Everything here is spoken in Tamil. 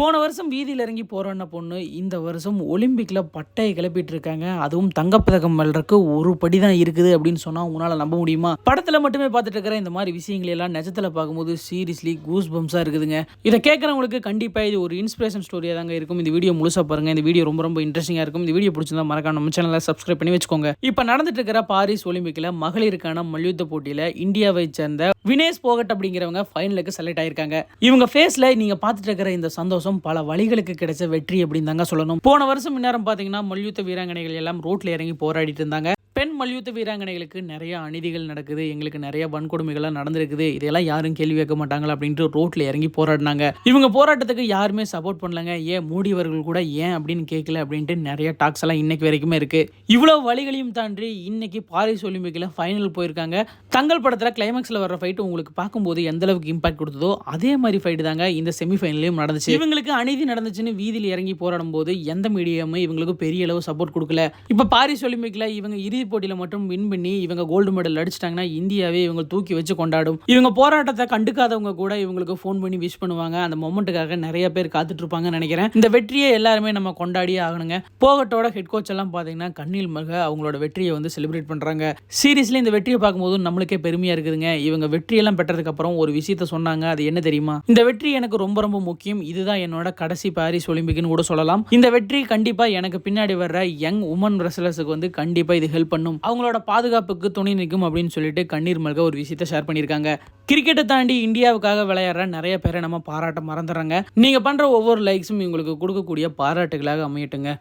போன வருஷம் வீதியில் இறங்கி போகிறோன்ன பொண்ணு? இந்த வருஷம் ஒலிம்பிக்கில் பட்டையை கிளப்பிட்டு இருக்காங்க அதுவும் தங்கப்பதக்கம் வெல்றதுக்கு ஒரு படி தான் இருக்குது அப்படின்னு சொன்னால் உங்களால் நம்ப முடியுமா? படத்தில் மட்டுமே பார்த்துட்டு இருக்கிற இந்த மாதிரி விஷயங்களை எல்லாம் நிஜத்தில் பார்க்கும்போது சீரியஸ்லி கூஸ் பம்ஸாக இருக்குதுங்க. இதை கேட்குறவங்களுக்கு கண்டிப்பாக இது ஒரு இன்ஸ்பிரேஷன் ஸ்டோரியாக தாங்க இருக்கும். இந்த வீடியோ முழுசாக பாருங்கள் இந்த வீடியோ ரொம்ப ரொம்ப இன்ட்ரெஸ்டிங்காக இருக்கும். இந்த வீடியோ பிடிச்சிருந்தா மறக்காம நம்ம சேனலை சப்ஸ்கிரைப் பண்ணி வச்சுக்கோங்க. இப்போ நடந்துட்டு இருக்கிற பாரிஸ் ஒலிம்பிக்கில் மகளிருக்கான மல்யுத்த போட்டியில் இந்தியாவை சேர்ந்த வினேஷ் போகட் அப்படிங்கிறவங்க ஃபைனலுக்கு செலக்ட் ஆயிருக்காங்க. இவங்க ஃபேஸில் நீங்கள் பார்த்துட்டு இருக்கிற இந்த சந்தோஷம் பல வழிகளுக்கு கிடைச்ச வெற்றி அப்படின்னு தாங்க சொல்லணும். போன வருஷம் இந்நேரம் பாத்தீங்கன்னா மல்யுத்த வீராங்கனைகள் எல்லாம் ரோட்ல இறங்கி போராடிட்டு இருந்தாங்க. மல்யுத்த வீராங்கனைகளுக்கு நிறைய அநீதிகள் நடக்குது. எங்களுக்கு நிறைய வன்கொடுமைகள்லாம் நடந்திருக்குது. இதெல்லாம் யாரும் கேள்வி கேட்க மாட்டாங்களா அப்படின்ட்டு ரோட்ல இறங்கி போராடினாங்க. இவங்க போராட்டத்துக்கு யாருமே சப்போர்ட் பண்ணலங்க. ஏன் மூடியவர்கள் கூட ஏன் அப்படின்னு கேட்கல அப்படின்ட்டு நிறைய டாக்ஸ் எல்லாம் இன்னைக்கு வரைக்குமே இருக்கு. இவ்வளவு வழிகளையும் தாண்டி இன்னைக்கு பாரிஸ் ஒலிம்பிக்ல ஃபைனல் போயிருக்காங்க. தங்கள் படத்துல கிளைமேக்ஸ்ல வர ஃபைட் உங்களுக்கு பார்க்கும்போது எந்த அளவுக்கு இம்பாக்ட் கொடுத்ததோ அதே மாதிரி ஃபைட் தாங்க இந்த செமிஃபைனலையும் நடந்துச்சு. இவங்களுக்கு அநீதி நடந்துச்சுன்னு வீதியில் இறங்கி போராடும் போது எந்த மீடியமும் இவங்களுக்கு பெரிய அளவு சப்போர்ட் கொடுக்கல. இப்போ பாரிஸ் ஒலிம்பிக்ல இவங்க இறுதிப் போட்டியில் மட்டும் வின் பண்ணி இவங்க கோல்டு மெடல் அடிச்சிட்டாங்கன்னா இந்தியாவே இவங்க தூக்கி வச்சு கொண்டாடும். இவங்க போராட்டத்தை கண்டுக்காதவங்க கூட இவங்களுக்கு ஃபோன் பண்ணி விஷ் பண்ணுவாங்க. அந்த மொமெண்ட்டுக்காக நிறைய பேர் காத்துட்டு இருப்பாங்கன்னு நினைக்கிறேன். இந்த வெற்றியை எல்லாருமே நம்ம கொண்டாடியே ஆகணுங்க. போகட்டோட ஹெட் கோச் எல்லாம் பாத்தீங்கன்னா கண்ணில் மல்க அவங்களோட வெற்றியை வந்து செலிப்ரேட் பண்றாங்க. சீரியஸ்லி இந்த வெற்றியை பார்க்கும்போது நம்மளுக்கே பெருமையா இருக்குதுங்க. இவங்க வெற்றியெல்லாம் பெற்றதுக்கு அப்புறம் ஒரு விஷயத்த சொன்னாங்க. அது என்ன தெரியுமா? இந்த வெற்றி எனக்கு ரொம்ப ரொம்ப முக்கியம். இதுதான் என்னோட கடைசி பாரிஸ் ஒலிம்பிக்னு கூட சொல்லலாம். இந்த வெற்றி கண்டிப்பா எனக்கு பின்னாடி வர்ற யங் உமன் ரெஸ்லர்ஸுக்கு வந்து கண்டிப்பா இது ஹெல்ப் பண்ணும். அவங்களோட பாதுகாப்புக்கு துணை நிற்கும் அப்படின்னு சொல்லிட்டு கண்ணீர் மல்க ஒரு விஷயத்த ஷேர் பண்ணியிருக்காங்க. கிரிக்கெட்டை தாண்டி இந்தியாவுக்காக விளையாடுற நிறைய பேரை நம்ம பாராட்ட மறந்துடுறாங்க. நீங்கள் பண்ணுற ஒவ்வொரு லைக்ஸும் இவங்களுக்கு கொடுக்கக்கூடிய பாராட்டுகளாக அமையட்டுங்க.